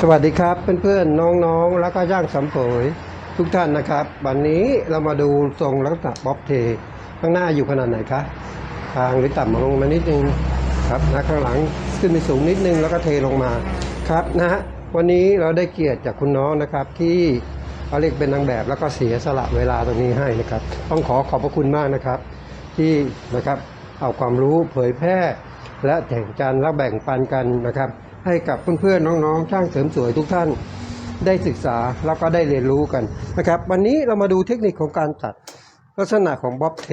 สวัสดีครับเพื่อนๆน้องๆ แล้วก็ย่างสำเผยทุกท่านนะครับ วันนี้เรามาดูทรงลักษณะบ๊อบเท ข้างหน้าอยู่ขนาดไหนคะทางหรือต่ำลงมานิดนึงครับนะข้างหลังขึ้นไปสูงนิดนึงแล้วก็เทลงมาครับนะฮะวันนี้เราได้เกียรติจากคุณน้องนะครับที่เขาเรียกเป็นนางแบบแล้วก็เสียสละเวลาตรงนี้ให้นะครับ ต้องขอขอบพระคุณมากนะครับ ที่นะครับเอาความรู้เผยแพร่ และแข่งกันและแบ่งปันกันนะครับ ให้กับเพื่อนๆน้องๆช่างเสริมสวยทุกท่านได้ศึกษาแล้วก็ได้เรียนรู้กันนะครับ วันนี้เรามาดูเทคนิคของการตัดลักษณะของบ๊อบเท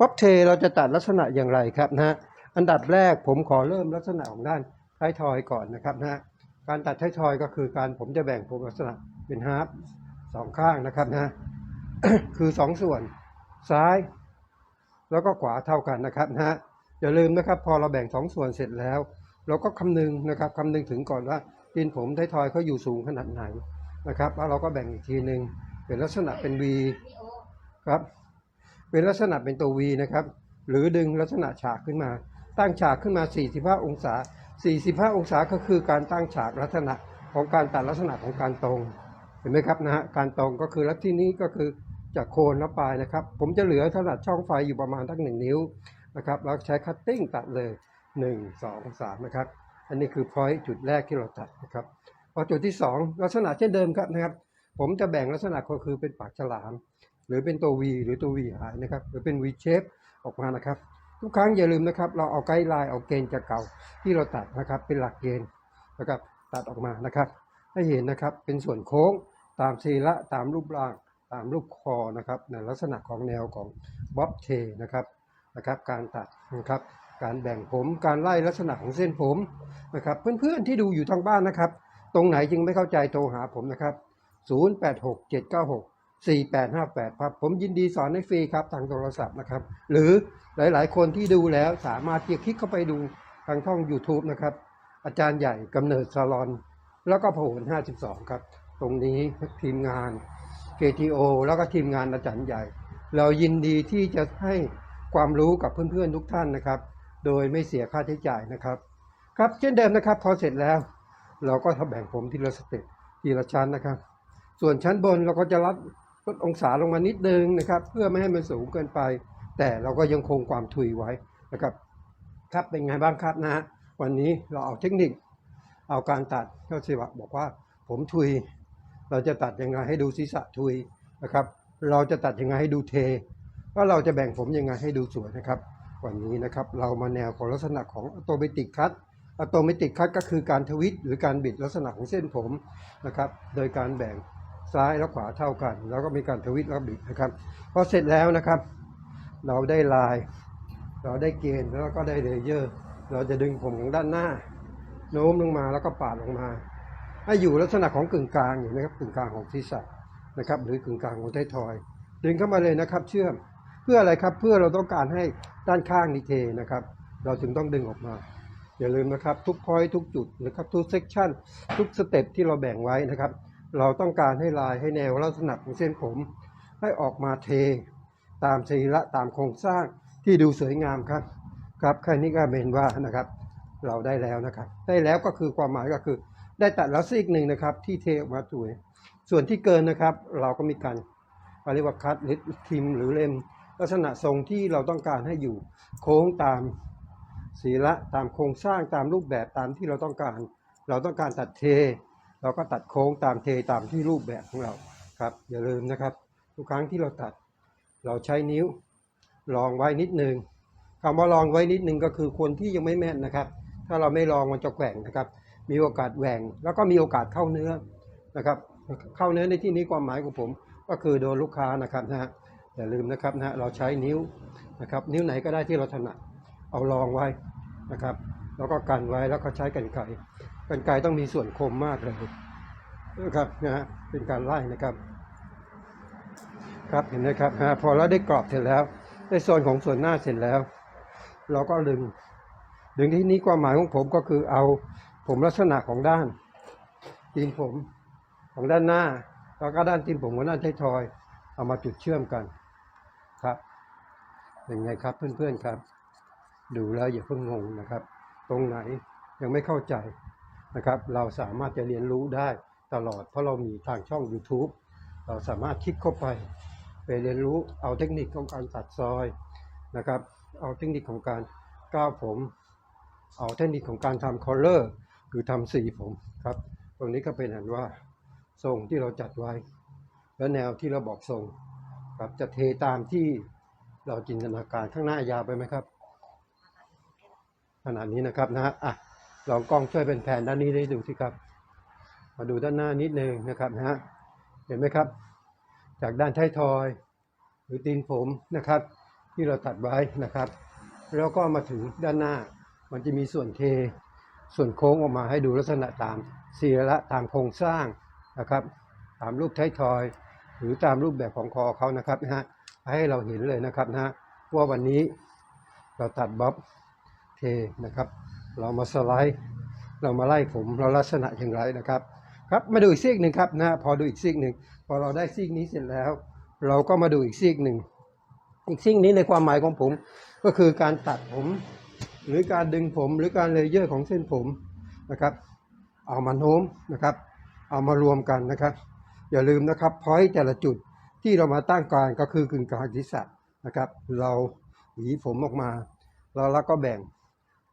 บ๊อบเทเราจะตัดลักษณะอย่างไรครับนะฮะอันดับแรกผมขอเริ่มลักษณะของด้านท้ายทอยก่อนนะครับนะฮะการตัดท้ายทอยก็คือการผมจะแบ่งผมลักษณะเป็นฮาร์ปสองข้างนะครับนะคือสองส่วนซ้าย แล้วก็ขวาเท่ากันนะครับนะฮะอย่าลืมนะครับ พอเราแบ่งสองส่วนเสร็จแล้ว เราก็คำนึงนะครับคำนึงถึงก่อนว่าตีนผมไท้ทอยเขาอยู่สูงขนาดไหนนะครับ แล้วเราก็แบ่งอีกทีหนึ่งเป็นลักษณะเป็น V ครับ เป็นลักษณะเป็นตัว V นะครับ หรือดึงลักษณะฉากขึ้นมา ตั้งฉากขึ้นมา 45 องศา 45 องศาก็คือการตั้งฉากลักษณะของการตัดลักษณะของการตรง เห็นไหมครับนะฮะ การตรงก็คือลักที่นี้ก็คือจากโคนแล้วปลายนะครับ ผมจะเหลือขนาดช่องไฟอยู่ประมาณทั้งหนึ่งนิ้วนะครับ แล้วใช้คัตติ้งตัดเลย 1 2 3นะครับ อันนี้คือพอยต์จุดแรกที่เราตัดนะครับ พอจุดที่ 2 ลักษณะเช่นเดิมครับนะครับ ผมจะแบ่งลักษณะก็คือเป็นปากฉลาม หรือเป็นตัว V หรือตัว V หายนะครับ หรือเป็น V shape ออกมานะครับ ทุกครั้งอย่าลืมนะครับ เราเอาไกด์ไลน์เอาเกณฑ์จากเก่าที่เราตัดนะครับ เป็นหลักเกณฑ์นะครับ ตัดออกมานะครับ ให้เห็นนะครับ เป็นส่วนโค้งตามศีละตามรูปร่างตามรูปคอนะครับในลักษณะของแนวของบ๊อบเทนะครับนะครับ การตัดนะครับ การแบ่งผมการไล่ลักษณะของเส้นผมนะครับ เพื่อนๆที่ดูอยู่ทางบ้านนะครับ ตรงไหนจึงไม่เข้าใจโทรหาผมนะครับ 086796 4858 ครับ ผมยินดีสอนให้ฟรีครับทางโทรศัพท์นะครับ หรือหลายๆ คนที่ดูแล้วสามารถที่จะคลิกเข้าไปดูทางช่อง YouTube นะครับ อาจารย์ใหญ่กำเนิดซาลอน แล้วก็พหล52 ครับ ตรงนี้ทีมงาน KTO แล้วก็ทีมงานอาจารย์ใหญ่ เรายินดีที่จะให้ความรู้กับเพื่อนๆทุกท่านนะครับ โดยไม่เสียค่าใช้จ่ายนะครับ ครับเช่นเดิมนะครับ พอเสร็จแล้ว เราก็ทำแบ่งผมทีละสเต็ปทีละชั้นนะครับ ส่วนชั้นบนเราก็จะรับลดองศาลงมานิดนึงนะครับ เพื่อไม่ให้มันสูงเกินไป แต่เราก็ยังคงความถุยไว้นะครับ ครับเป็นไงบ้างครับนะวันนี้เราเอาเทคนิค เอาการตัดก็สิวะบอกว่าผมทุย เราจะตัดยังไงให้ดูศีรษะทุยนะครับ เราจะตัดยังไงให้ดูเทว่าเราจะแบ่งผมยังไงให้ดูสวยนะครับ วันนี้นะครับเรามาแนวของลักษณะของอัตโนมัติคัตอัตโนมัติคัตก็คือการทวิตหรือการบิดลักษณะของเส้นผมนะครับ โดยการแบ่งซ้ายและขวาเท่ากัน แล้วก็มีการทวิตแล้วบิดนะครับพอเสร็จแล้วนะครับ เราได้ลาย เราได้เกณฑ์แล้วก็ได้เลเยอร์ เราจะดึงผมของด้านหน้า โน้มลงมาแล้วก็ปาดลงมา ให้อยู่ลักษณะของกึ่งกลางอยู่นะครับกึ่งกลางของศีรษะนะครับ หรือกึ่งกลางของท้ายทอย ดึงเข้ามาเลยนะครับ เชื่อม เพื่ออะไรครับเพื่อเราต้องการให้ด้านข้างนี้เทนะครับ เราจึงต้องดึงออกมา อย่าลืมนะครับ ทุกพอยทุกจุดนะครับทุกเซกชันทุกสเต็ปที่เราแบ่งไว้นะครับ เราต้องการให้ลายให้แนวลักษณะของเส้นผม ให้ออกมาเท ตามศีละตามโครงสร้างที่ดูสวยงามครับครับแค่นี้ก็เป็นว่านะครับ เราได้แล้วนะครับ ได้แล้วก็คือความหมายก็คือ ได้ตัดแล้วซีกหนึ่งนะครับ ที่เทออกมาสวย ส่วนที่เกินนะครับ เราก็มีการเรียกว่าคัดหรือทิมหรือเล็ม ลักษณะทรงที่เราต้องการให้อยู่โค้งตามศีละตามโครงสร้างตามรูปแบบตามที่เราต้องการ เราต้องการตัดเท เราก็ตัดโค้งตามเทตามที่รูปแบบของเราครับอย่าลืมนะครับ ทุกครั้งที่เราตัด เราใช้นิ้วลองไว้นิดนึงคำว่าลองไว้นิดนึงก็คือคนที่ยังไม่แม่นนะครับ ถ้าเราไม่ลองมันจะแกว่งนะครับ มีโอกาสแหว่งแล้วก็มีโอกาสเข้าเนื้อนะครับ เข้าเนื้อในที่นี้ความหมายของผมก็คือโดนลูกค้านะครับนะฮะ อย่าลืมนะครับนะฮะเราใช้นิ้วนะครับนิ้วไหนก็ได้ที่เราถนัดเอาลองไว้นะครับ แล้วก็กันไว้แล้วก็ใช้กันไกกันไกต้องมีส่วนคมมากเลยนะครับนะฮะเป็นการไล่นะครับ ครับเห็นไหมครับฮะพอเราได้กรอบเสร็จแล้ว ได้โซนของส่วนหน้าเสร็จแล้ว เราก็ดึง ดึงที่นี้ความหมายของผมก็คือเอาผมลักษณะของด้านตีนผมของด้านหน้า แล้วก็ด้านตีนผมของด้านท้ายทอย เอามาจุดเชื่อมกัน เป็นไงครับเพื่อนๆครับ ดูแล้วอย่าเพิ่งงงนะครับ ตรงไหนยังไม่เข้าใจนะครับ เราสามารถจะเรียนรู้ได้ตลอด เพราะเรามีทางช่อง YouTube เราสามารถคลิกเข้าไป ไปเรียนรู้เอาเทคนิคของการตัดซอยนะครับ เอาเทคนิคของการก้าวผม เอาเทคนิคของการทำคอลเลอร์คือทำสีผมครับ ตรงนี้ก็เป็นอันว่าทรงที่เราจัดไว้ และแนวที่เราบอกทรงครับจะเทตามที่ เราจินตนาการข้างหน้ายาวไปไหมครับ ขนาดนี้นะครับนะฮะอะลองกล้องช่วยเป็นแผนด้านนี้ได้ดูสิครับ มาดูด้านหน้านิดนึงนะครับนะฮะเห็นไหมครับ จากด้านท้ายทอยหรือตีนผมนะครับ ที่เราตัดไว้นะครับ แล้วก็มาถึงด้านหน้ามันจะมีส่วนเทส่วนโค้งออกมาให้ดูลักษณะตามศีละตามโครงสร้างนะครับ ตามรูปท้ายทอย หรือตามรูปแบบของคอเขานะครับนะฮะ ให้เราเห็นเลยนะครับนะฮะว่าวันนี้เราตัดบ๊อบเทนะครับ เรามาสไลด์เรามาไล่ผมเราลักษณะอย่างไรนะครับครับมาดูอีกซีกหนึ่งครับนะฮะพอดูอีกซีกหนึ่งพอเราได้ซีกนี้เสร็จแล้ว เราก็มาดูอีกซีกหนึ่งอีกซีกนี้ในความหมายของผม ก็คือการตัดผม หรือการดึงผมหรือการเลเยอร์ของเส้นผมนะครับ เอามาโน้มนะครับ เอามารวมกันนะครับ อย่าลืมนะครับพอยต์แต่ละจุด ที่เรามาตั้งกางก็คือกึ่งกลางศีรษะนะครับ เราหวีผมออกมาแล้วเราก็แบ่ง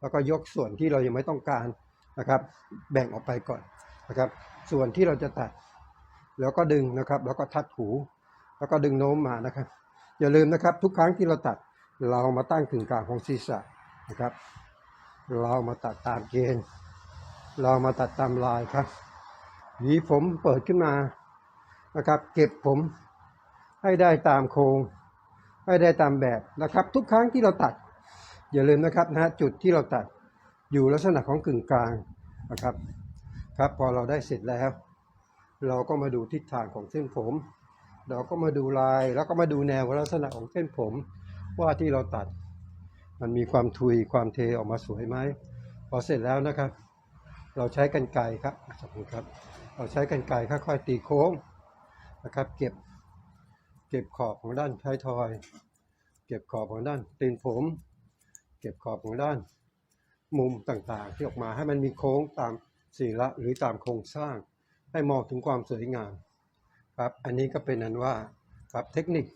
แล้วก็ยกส่วนที่เรายังไม่ต้องการนะครับ แบ่งออกไปก่อนนะครับ ส่วนที่เราจะตัด แล้วก็ดึงนะครับ แล้วก็ทัดหู แล้วก็ดึงโน้มมานะครับ อย่าลืมนะครับ ทุกครั้งที่เราตัดเรามาตั้งกึ่งกลางของศีรษะนะครับ เรามาตัดตามเกณฑ์ เรามาตัดตามลายครับหวีผมเปิดขึ้นมานะครับ เก็บผม ให้ได้ตามโครงให้ได้ตามแบบนะครับ ทุกครั้งที่เราตัด อย่าลืมนะครับนะฮะจุดที่เราตัดอยู่ลักษณะของกึ่งกลางนะครับ ครับพอเราได้เสร็จแล้ว เราก็มาดูทิศทางของเส้นผม เราก็มาดูลายแล้วก็มาดูแนวลักษณะของเส้นผมว่าที่เราตัด มันมีความทุยความเทออกมาสวยไหมพอเสร็จแล้วนะครับ เราใช้กันไกครับขอบคุณครับ เราใช้กันไกค่อยๆตีโค้งนะครับ เก็บ เก็บขอบของด้านท้ายทอย เก็บขอบของด้านตีนผม เก็บขอบของด้าน มุมต่างๆ ที่ออกมาให้มันมีโค้งตามศีละหรือตามโครงสร้าง ให้มองถึงความสวยงามครับอันนี้ก็เป็นอันว่าครับเทคนิค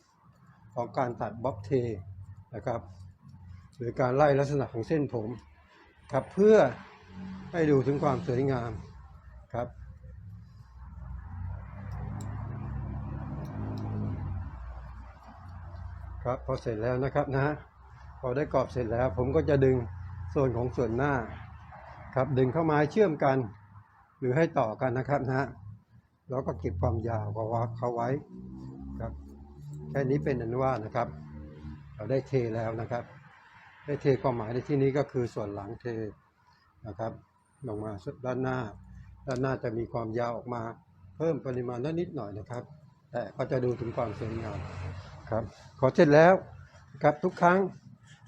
ของการตัดบ๊อบเทนะครับ หรือการไล่ลักษณะของเส้นผมครับเพื่อให้ดูถึงความสวยงามครับ ครับพอเสร็จแล้วนะครับนะพอได้กรอบเสร็จแล้ว ผมก็จะดึงส่วนของส่วนหน้า ครับดึงเข้ามาเชื่อมกัน หรือให้ต่อกันนะครับนะแล้วก็เก็บความยาวของเขาไว้ครับแค่นี้เป็นอันว่านะครับ เราได้เทแล้วนะครับ ได้เทความหมายในที่นี้ก็คือส่วนหลังเทนะครับลงมาด้านหน้า ด้านหน้าจะมีความยาวออกมา เพิ่มปริมาณนิดหน่อยนะครับ แต่ก็จะดูถึงความสวยงาม ครับขอเสร็จแล้วครับทุกครั้ง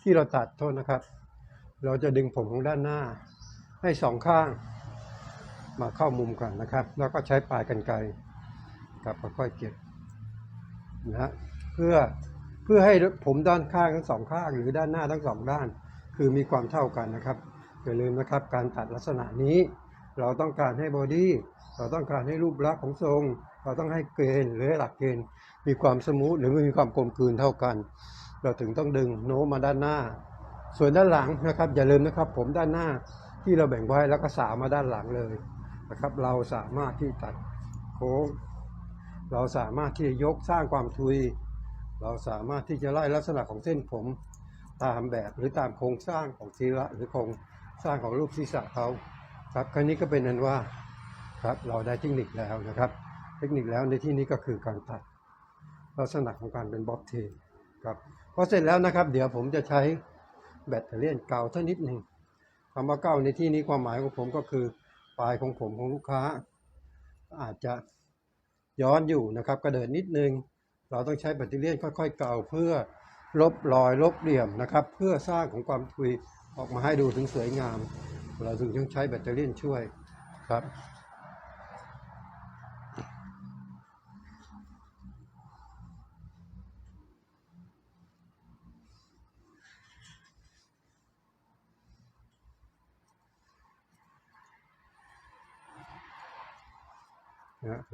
ที่เราตัดโทษนะครับ เราจะดึงผมของด้านหน้า ให้สองข้าง มาเข้ามุมกันนะครับ แล้วก็ใช้ปลายกันไกรครับค่อยๆเก็บนะฮะเพื่อเพื่อให้ผมด้านข้างทั้งสองข้างหรือด้านหน้าทั้งสองด้าน คือมีความเท่ากันนะครับอย่าลืมนะครับ การตัดลักษณะนี้ เราต้องการให้บอดี้เราต้องการให้รูปลักษณ์ของทรง เราต้องให้เกณฑ์หรือหลักเกณฑ์มีความสมูทหรือมีความกลมกลืนเท่ากัน เราถึงต้องดึงโน้มมาด้านหน้า ส่วนด้านหลังนะครับ อย่าลืมนะครับ ผมด้านหน้าที่เราแบ่งไว้แล้วก็สามาด้านหลังเลยนะครับ เราสามารถที่ตัดโค้งเราสามารถที่จะยกสร้างความทุย เราสามารถที่จะไล่ลักษณะของเส้นผมตามแบบหรือตามโครงสร้างของศีระหรือโครงสร้างของรูปศีรษะเขาครับครั้นี้ก็เป็นนั้นว่าครับเราได้เทคนิคแล้วนะครับ เทคนิคแล้วในที่นี้ก็คือการตัดลักษณะของการเป็นบ๊อบเทครับพอเสร็จแล้วนะครับ เดี๋ยวผมจะใช้แบตเตอรี่เก่าสักนิดหนึ่งคำว่าเก่าในที่นี้ความหมายของผมก็คือปลายของผมของลูกค้า อาจจะย้อนอยู่นะครับกระเดินนิดนึง เราต้องใช้แบตเตอรี่ค่อยๆเก่าเพื่อลบรอยลบเหลี่ยมนะครับ เพื่อสร้างของความทุยออกมาให้ดูถึงสวยงาม เราถึงต้องใช้แบตเตอรี่ช่วยครับ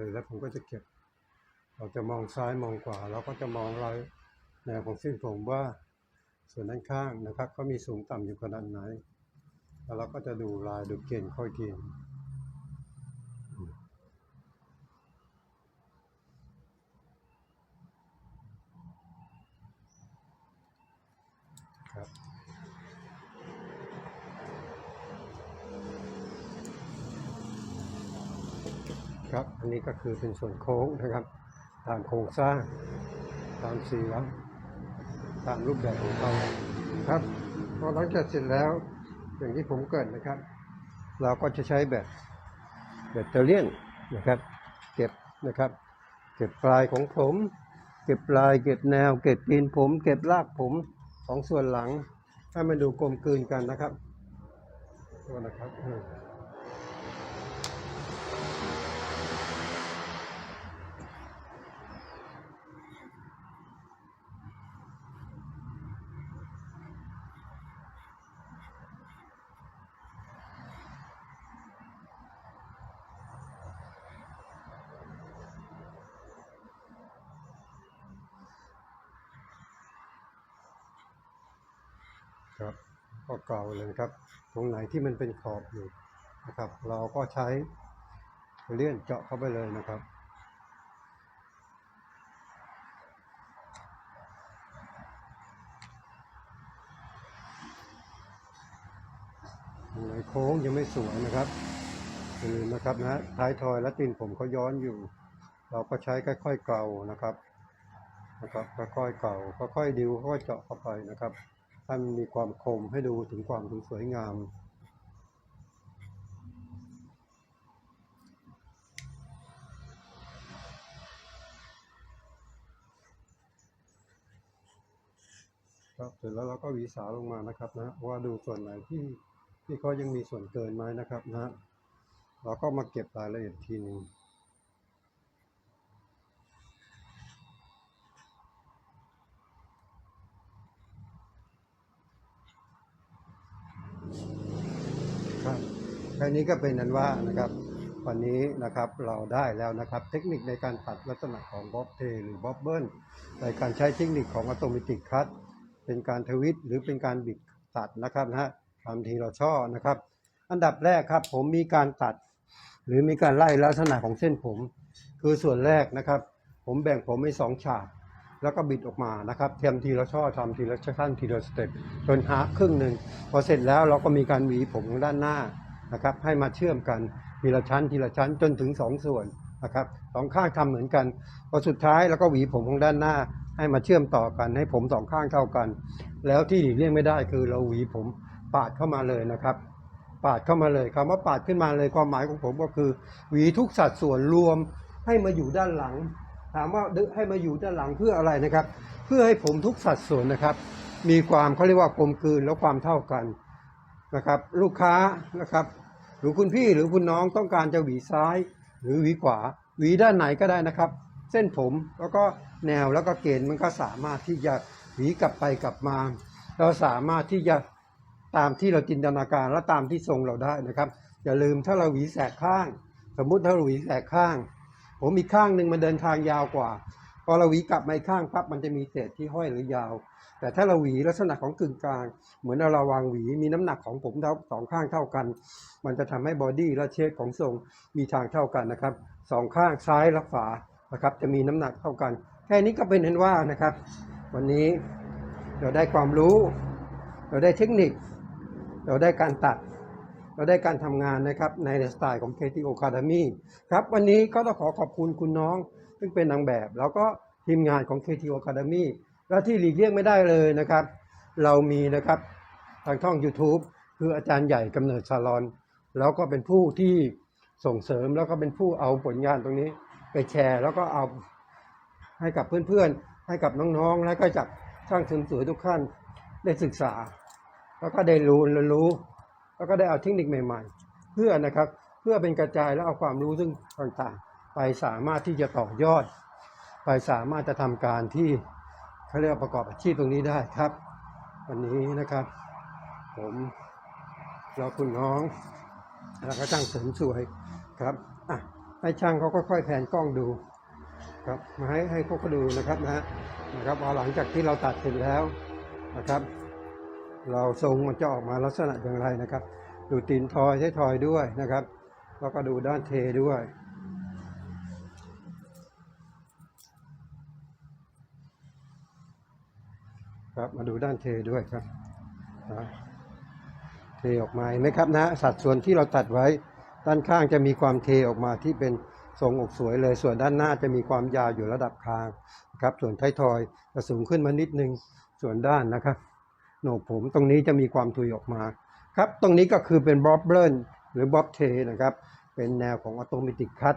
เสร็จแล้วผมก็จะเก็บ เราจะมองซ้ายมองขวาเราก็จะมองรอยแนวของเส้นผมว่าส่วนด้านข้างนะครับ ก็มีสูงต่ำอยู่ขนาดไหน แล้วเราก็จะดูลายดูเกณฑ์ค่อยเกณฑ์ครับ ครับ อันนี้ก็คือเป็นส่วนโค้งนะครับ ตามโครงสร้าง ตามเสีลัตามรูปแบบของเขาครับพอหลังจากเสร็จแล้วอย่างที่ผมเกิดนะครับ เราก็จะใช้แบบแบตเตอเลียนนะครับ เก็บนะครับ เก็บปลายของผม เก็บปลายเก็บแนว เก็บปีนผม เก็บรากผมของส่วนหลังให้มันดูกลมกลืนกันนะครับนะครับ ครับก็เกลาเลยครับ ตรงไหนที่มันเป็นขอบอยู่นะครับ เราก็ใช้เลื่อนเจาะเข้าไปเลยนะครับตรงไหนโค้งยังไม่สวยนะครับอย่าลืมนะครับนะท้ายทอยและตีนผมเขาย้อนอยู่ เราก็ใช้ค่อยๆเกลานะครับนะครับค่อยๆเกลาค่อยๆดิวค่อยๆเจาะเข้าไปนะครับ ให้มันมีความคมให้ดูถึงความสวยงามครับเสร็จแล้วเราก็หวีสาลงมานะครับนะว่าดูส่วนไหนที่ที่เขายังมีส่วนเกินไหมนะครับนะเราก็มาเก็บรายละเอียดทีหนึง ครับแค่นี้ก็เป็นนั้นว่านะครับ วันนี้นะครับเราได้แล้วนะครับ เทคนิคในการตัดลักษณะของบ๊อบเทหรือบ๊อบเบิลในการใช้เทคนิคของอัตโนมัติคัตเป็นการทวิตหรือเป็นการบิดตัดนะครับนะฮะตามทีเราชอบนะครับ อันดับแรกครับผมมีการตัด หรือมีการไล่ลักษณะของเส้นผม คือส่วนแรกนะครับ ผมแบ่งผมเป็นสองฉาก แล้วก็บิดออกมานะครับเทียมทีละช่อทำทีละขั้นทีละสเต็ปจนหาครึ่งหนึ่งพอเสร็จแล้วเราก็มีการหวีผมของด้านหน้านะครับ ให้มาเชื่อมกันทีละชั้นทีละชั้นจนถึงสองส่วนนะครับสองข้างทำเหมือนกันพอสุดท้ายแล้วก็หวีผมของด้านหน้า ให้มาเชื่อมต่อกันให้ผมสองข้างเท่ากัน แล้วที่หลีกเลี่ยงไม่ได้คือเราหวีผมปาดเข้ามาเลยนะครับ ปาดเข้ามาเลยคำว่าปาดขึ้นมาเลยความหมายของผมก็คือ หวีทุกสัดส่วนรวมให้มาอยู่ด้านหลัง ถามว่าให้มาอยู่ด้านหลังเพื่ออะไรนะครับ เพื่อให้ผมทุกสัดส่วนนะครับ มีความเขาเรียกว่ากลมกลืนและความเท่ากันนะครับ ลูกค้านะครับ หรือคุณพี่หรือคุณน้องต้องการจะหวีซ้าย หรือหวีขวาหวีด้านไหนก็ได้นะครับ เส้นผมแล้วก็แนวแล้วก็เกณฑ์มันก็สามารถที่จะหวีกลับไปกลับมา เราสามารถที่จะตามที่เราจินตนาการและตามที่ทรงเราได้นะครับ อย่าลืมถ้าเราหวีแสกข้าง สมมุติถ้าเราหวีแสกข้าง ผมอีกข้างหนึ่งมันเดินทางยาวกว่า พอเราหวีกลับมาอีกข้างปั๊บมันจะมีเศษที่ห้อยหรือยาว แต่ถ้าเราหวีลักษณะของกึ่งกลาง เหมือนเราวางหวีมีน้ำหนักของผมเท่าสองข้างเท่ากัน มันจะทำให้บอดี้และเชฟของทรงมีทางเท่ากันนะครับสองข้างซ้ายและขวานะครับจะมีน้ำหนักเท่ากัน แค่นี้ก็เป็นเห็นว่านะครับ วันนี้เราได้ความรู้ เราได้เทคนิค เราได้การตัด เราได้การทำงานนะครับในสไตล์ของ KTO Academy ครับวันนี้ก็ต้องขอขอบคุณคุณน้อง ซึ่งเป็นนางแบบ แล้วก็ทีมงานของ KTO Academy และที่หลีกเลี่ยงไม่ได้เลยนะครับ เรามีนะครับทางช่อง YouTube คืออาจารย์ใหญ่กำเนิดซาลอน แล้วก็เป็นผู้ที่ส่งเสริมแล้วก็เป็นผู้เอาผลงานตรงนี้ไปแชร์ แล้วก็เอาให้กับเพื่อนๆ ให้กับน้องๆ และก็จากช่างเสริมสวยทุกท่านได้ศึกษา แล้วก็ได้รู้เรียนรู้ แล้วก็ได้เอาเทคนิคใหม่ ๆ เพื่อนะครับเพื่อเป็นกระจายและเอาความรู้ซึ่งต่างๆ ไปสามารถที่จะต่อยอด ไปสามารถจะทำการที่เขาเรียกประกอบอาชีพตรงนี้ได้ครับ วันนี้นะครับ ผมเราคุณน้อง แล้วก็ช่างเสริมสวยครับอะให้ช่างเขาก็ค่อยแผนกล้องดูครับมาให้ให้เขาก็ดูนะครับนะฮะนะครับพอหลังจากที่เราตัดเสร็จแล้วนะครับ เราทรงมันจะออกมาลักษณะอย่างไรนะครับ ดูตีนทอยใช้ทอยด้วยนะครับ แล้วก็ดูด้านเทด้วยครับมาดูด้านเทด้วยครับเทออกมาไหมครับนะสัดส่วนที่เราตัดไว้ด้านข้างจะมีความเทออกมาที่เป็นทรงอกสวยเลย ส่วนด้านหน้าจะมีความยาวอยู่ระดับคางครับ ส่วนท้ายทอยจะสูงขึ้นมานิดนึงส่วนด้านนะครับ โหนกผมตรงนี้จะมีความทุยออกมาครับตรงนี้ก็คือเป็นบ๊อบเบิลหรือบ๊อบเทนะครับเป็นแนวของ Automatic Cut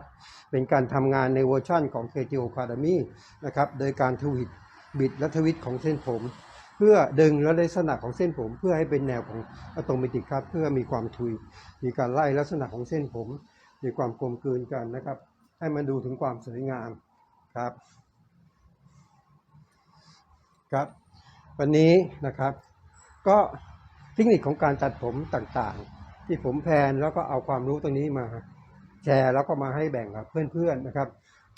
เป็นการทำงานในเวอร์ชั่นของ KTO Academy นะครับโดยการทวิตบิดและทวิตของเส้นผม เพื่อดึงและลักษณะของเส้นผม เพื่อให้เป็นแนวของ Automatic Cut เพื่อมีความทุย มีการไล่ลักษณะของเส้นผม มีความกลมกลืนกันนะครับ ให้มันดูถึงความสวยงามครับ ครับ วันนี้นะครับ ก็เทคนิคของการตัดผมต่างๆ ที่ผมแพนแล้วก็เอาความรู้ตรงนี้มาแชร์แล้วก็มาให้แบ่งกับเพื่อนๆนะครับ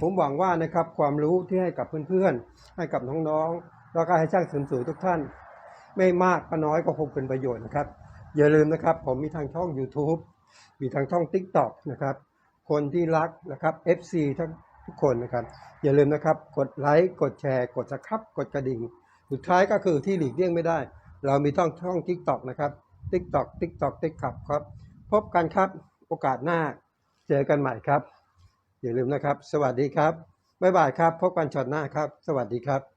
ผมหวังว่านะครับความรู้ที่ให้กับเพื่อนๆ ให้กับน้องๆ แล้วก็ให้ช่างเสริมสวยทุกท่าน ไม่มากก็น้อยก็คงเป็นประโยชน์นะครับ อย่าลืมนะครับ ผมมีทางช่อง YouTube มีทางช่อง TikTok นะครับ คนที่รักนะครับ FC ทั้งทุกคนนะครับ อย่าลืมนะครับ กดไลค์กดแชร์ กดสับครับกดกระดิ่ง สุดท้ายก็คือที่หลีกเลี่ยงไม่ได้ เรามีท่องช่องทิกตอกนะครับทิกตอกทิกตอกทิกขับครับ พบกันครับโอกาสหน้าเจอกันใหม่ครับ อย่าลืมนะครับ สวัสดีครับบ๊ายบายครับ พบกันช็อตหน้าครับ สวัสดีครับ